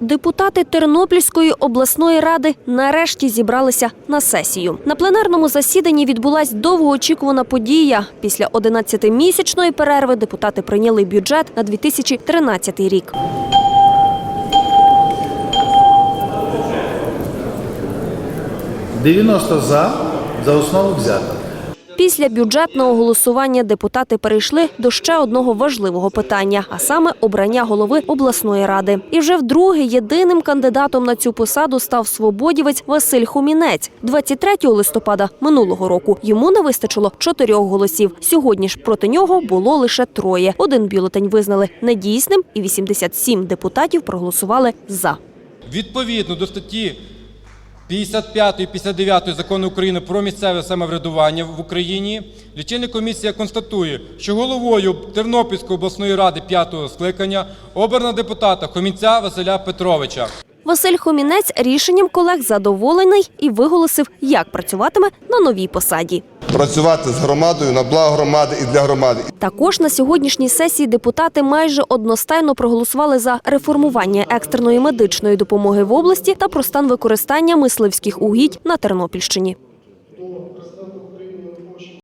Депутати Тернопільської обласної ради нарешті зібралися на сесію. На пленарному засіданні відбулась довгоочікувана подія. Після 11-місячної перерви депутати прийняли бюджет на 2013 рік. – 90 за, за основу взято. Після бюджетного голосування депутати перейшли до ще одного важливого питання, а саме обрання голови обласної ради. І вже вдруге єдиним кандидатом на цю посаду став свободівець Василь Хумінець. 23 листопада минулого року йому не вистачило чотирьох голосів. Сьогодні ж проти нього було лише троє. Один бюлетень визнали недійсним, і 87 депутатів проголосували за. Відповідно до статті 55 і 59 закону України про місцеве самоврядування в Україні, лічильна комісія констатує, що головою Тернопільської обласної ради п'ятого скликання обрано депутата Хомінця Василя Петровича. Василь Хомінець рішенням колег задоволений і виголосив, як працюватиме на новій посаді. Працювати з громадою на благо громади і для громади. Також на сьогоднішній сесії депутати майже одностайно проголосували за реформування екстреної медичної допомоги в області та про стан використання мисливських угідь на Тернопільщині.